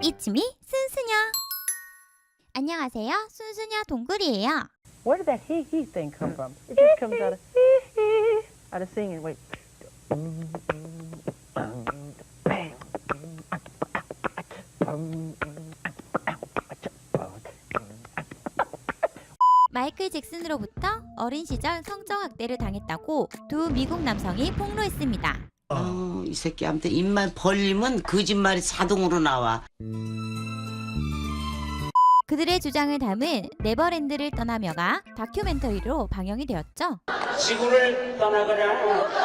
Me, 순수녀. 안녕하세요, 순수녀 동굴이에요. Where did that hee hee thing come from? It just comes out of out of singing. Wait. 마이클 잭슨으로부터 어린 시절 성적 학대를 당했다고 두 미국 남성이 폭로했습니다. 어, 이 새끼한테 입만 벌리면 거짓말이 자동으로 나와. 그들의 주장을 담은 네버랜드를 떠나며가 다큐멘터리로 방영이 되었죠. 지구를 떠나거라.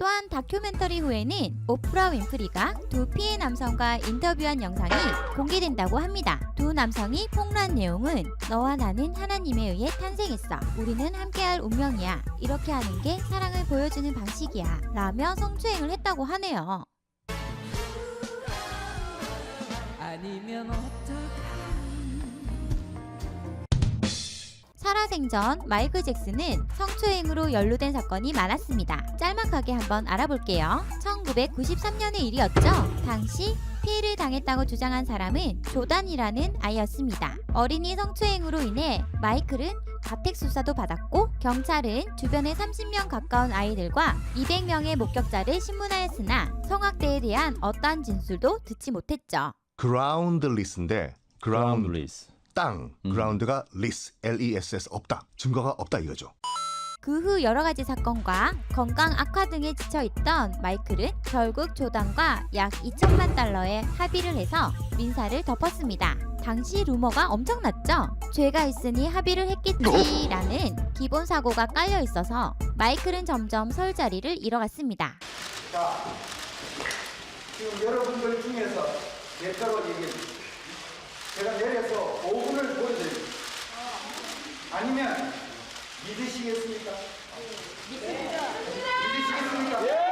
또한 다큐멘터리 후에는 오프라 윈프리가 두 피해 남성과 인터뷰한 영상이 공개된다고 합니다. 두 남성이 폭로한 내용은 너와 나는 하나님에 의해 탄생했어. 우리는 함께할 운명이야. 이렇게 하는 게 사랑을 보여주는 방식이야. 라며 성추행을 했다고 하네요. 아니면 어떡 살아생전 마이클 잭슨은 성추행으로 연루된 사건이 많았습니다. 짤막하게 한번 알아볼게요. 1993년의 일이었죠. 당시 피해를 당했다고 주장한 사람은 조단이라는 아이였습니다. 어린이 성추행으로 인해 마이클은 가택 수사도 받았고 경찰은 주변의 30명 가까운 아이들과 200명의 목격자를 신문하였으나 성학대에 대한 어떠한 진술도 듣지 못했죠. 그라운드 리스인데 그라운드 그라운드리스. 땅 음. 그라운드가 리스 L E S S 없다 증거가 없다 이거죠. 그 후 여러 가지 사건과 건강 악화 등에 지쳐 있던 마이클은 결국 조단과 약 2천만 달러의 합의를 해서 민사를 덮었습니다. 당시 루머가 엄청났죠? 죄가 있으니 합의를 했겠지라는 기본 사고가 깔려 있어서 마이클은 점점 설 자리를 잃어갔습니다. 자, 지금 여러분들 중에서 몇 가로 얘기해 제가 내려서 5분을 보여드립니다. 아니면 믿으시겠습니까? 믿으시겠습니까?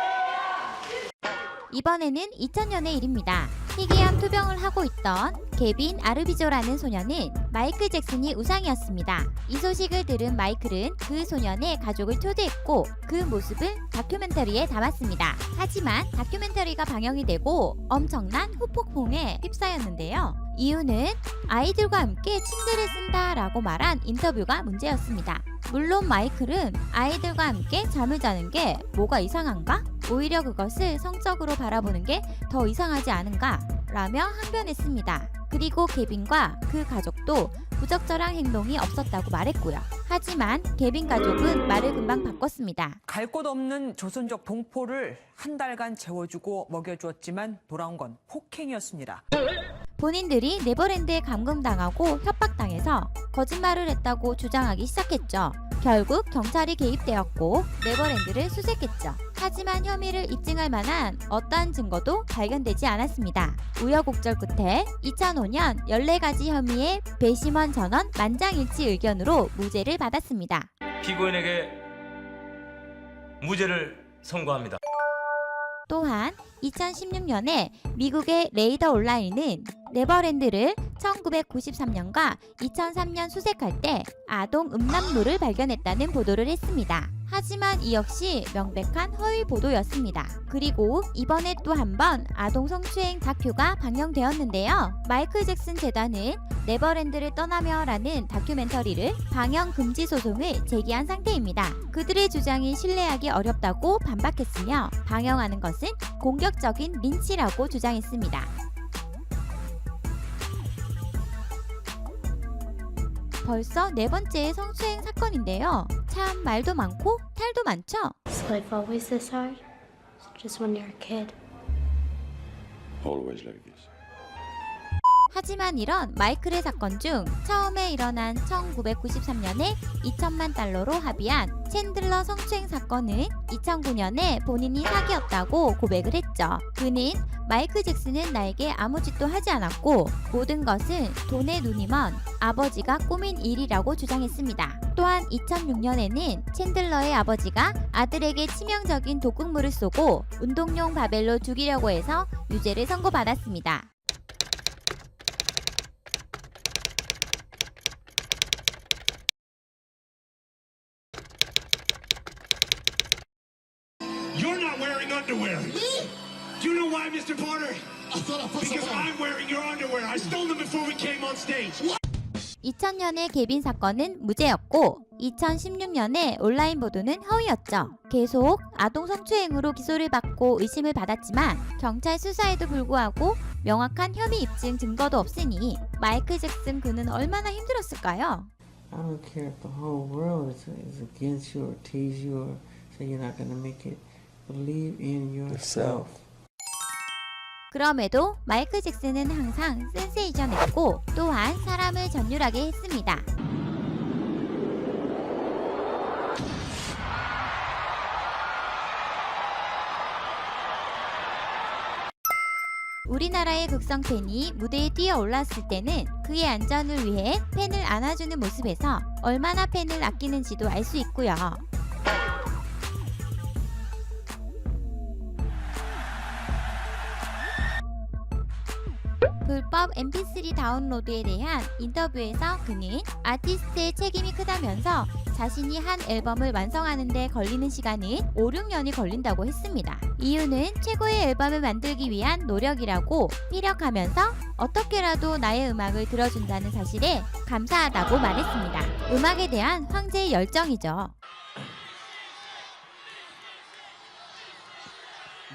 이번에는 2000년의 일입니다. 희귀암 투병을 하고 있던 개빈 아르비조라는 소녀는 마이클 잭슨이 우상이었습니다. 이 소식을 들은 마이클은 그 소년의 가족을 초대했고 그 모습을 다큐멘터리에 담았습니다. 하지만 다큐멘터리가 방영이 되고 엄청난 후폭풍에 휩싸였는데요. 이유는 아이들과 함께 침대를 쓴다라고 말한 인터뷰가 문제였습니다. 물론 마이클은 아이들과 함께 잠을 자는 게 뭐가 이상한가? 오히려 그것을 성적으로 바라보는 게 더 이상하지 않은가? 라며 항변했습니다. 그리고 케빈과 그 가족도 부적절한 행동이 없었다고 말했고요. 하지만 케빈 가족은 말을 금방 바꿨습니다. 갈 곳 없는 조선족 동포를 한 달간 재워주고 먹여주었지만 돌아온 건 폭행이었습니다. 본인들이 네버랜드에 감금당하고 협박당해서 거짓말을 했다고 주장하기 시작했죠. 결국 경찰이 개입되었고 네버랜드를 수색했죠. 하지만 혐의를 입증할 만한 어떠한 증거도 발견되지 않았습니다. 우여곡절 끝에 2005년 14가지 혐의의 배심원 전원 만장일치 의견으로 무죄를 받았습니다. 피고인에게 무죄를 선고합니다. 또한 2016년에 미국의 레이더 온라인은 네버랜드를 1993년과 2003년 수색할 때 아동 음란물을 발견했다는 보도를 했습니다. 하지만 이 역시 명백한 허위 보도였습니다. 그리고 이번에 또 한 번 아동 성추행 다큐가 방영되었는데요. 마이클 잭슨 재단은 네버랜드를 떠나며라는 다큐멘터리를 방영 금지 소송을 제기한 상태입니다. 그들의 주장이 신뢰하기 어렵다고 반박했으며 방영하는 것은 공격적인 린치라고 주장했습니다. 벌써 네 번째 성추행 사건인데요. 참 말도 많고 탈도 많죠? Is life always this hard? Just when you're a kid. Always like this. 하지만 이런 마이클의 사건 중 처음에 일어난 1993년에 2천만 달러로 합의한 챈들러 성추행 사건은 2009년에 본인이 사기였다고 고백을 했죠. 그는 마이클 잭슨은 나에게 아무 짓도 하지 않았고 모든 것은 돈에 눈이 먼 아버지가 꾸민 일이라고 주장했습니다. 또한 2006년에는 챈들러의 아버지가 아들에게 치명적인 독극물을 쏘고 운동용 바벨로 죽이려고 해서 유죄를 선고받았습니다. You're not wearing underwear. Do you know why, Mr. Porter? Because I'm wearing your underwear. I stole them before we came on stage. 2000년의 개빈 사건은 무죄였고 2016년에 온라인 보도는 허위였죠. 계속 아동 성추행으로 기소를 받고 의심을 받았지만 경찰 수사에도 불구하고 명확한 혐의 입증 증거도 없으니 마이클 잭슨 그는 얼마나 힘들었을까요? I don't care if the whole world is, is against you or tease you or say you're not going to make it. Believe in yourself. 그럼에도 마이클 잭슨은 항상 센세이션했고 또한 사람을 전율하게 했습니다. 우리나라의 극성 팬이 무대에 뛰어 올랐을 때는 그의 안전을 위해 팬을 안아주는 모습에서 얼마나 팬을 아끼는지도 알 수 있고요. 불법 mp3 다운로드에 대한 인터뷰에서 그는 아티스트의 책임이 크다면서 자신이 한 앨범을 완성하는 데 걸리는 시간은 5, 6년이 걸린다고 했습니다. 이유는 최고의 앨범을 만들기 위한 노력이라고 피력하면서 어떻게라도 나의 음악을 들어준다는 사실에 감사하다고 말했습니다. 음악에 대한 황제의 열정이죠.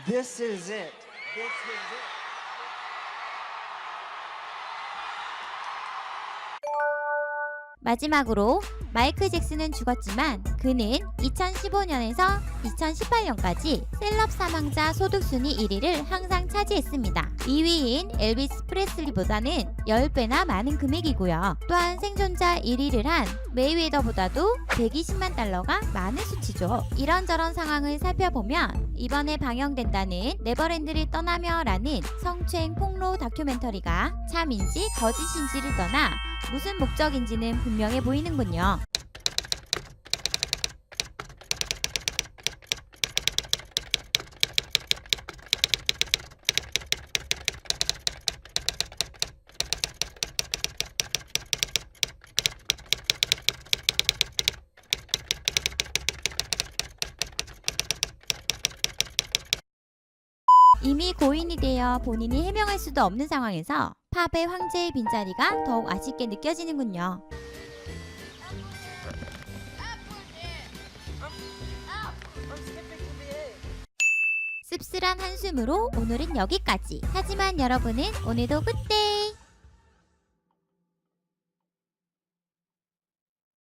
This is it. This is it. 마지막으로 마이클 잭슨은 죽었지만 그는 2015년에서 2018년까지 셀럽 사망자 소득 순위 1위를 항상 차지했습니다. 2위인 엘비스 프레슬리보다는 10배나 많은 금액이고요. 또한 생존자 1위를 한 메이웨더보다도 120만 달러가 많은 수치죠. 이런저런 상황을 살펴보면 이번에 방영된다는 네버랜드를 떠나며라는 성추행 폭로 다큐멘터리가 참인지 거짓인지를 떠나 무슨 목적인지는 분명해 보이는군요. 이미 고인이 되어 본인이 해명할 수도 없는 상황에서 팝의 황제의 빈자리가 더욱 아쉽게 느껴지는군요. 씁쓸한 한숨으로 오늘은 여기까지. 하지만 여러분은 오늘도 굿데이!